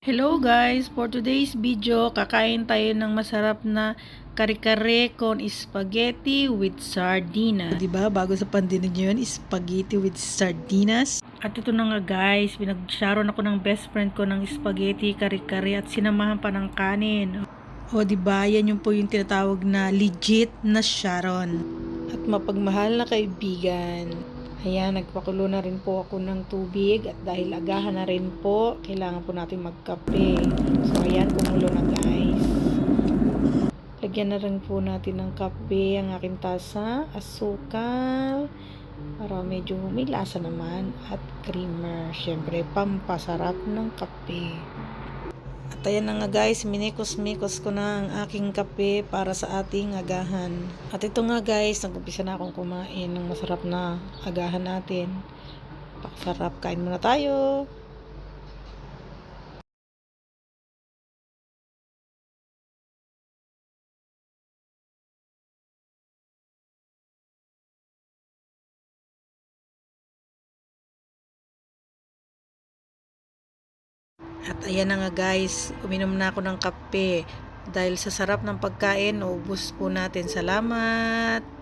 Hello guys! For today's video, kakain tayo ng masarap na kare-kare con spaghetti with sardinas. Diba? Bago sa pandinig nyo yun, spaghetti with sardinas. At ito na nga guys, pinag-sharon ako ng best friend ko ng spaghetti, kare-kare at sinamahan pa ng kanin. O diba, yan yung po yung tinatawag na legit na Sharon. At mapagmahal na kaibigan. Ayan, nagpakulo na rin po ako ng tubig at dahil agahan na rin po, kailangan po natin magkape. So, ayan, kumulo na guys. Lagyan na rin po natin ng kape ang aking tasa, asukal, para medyo may lasa naman, at creamer. Siyempre, pampasarap ng kape. At ayan na nga guys, minikos-mikos ko na ang aking kape para sa ating agahan. At ito nga guys, nag-umpisa na akong kumain ng masarap na agahan natin. Pakasarap, kain muna tayo. At ayan na nga guys, uminom na ako ng kape. Dahil sa sarap ng pagkain, ubus po natin. Salamat!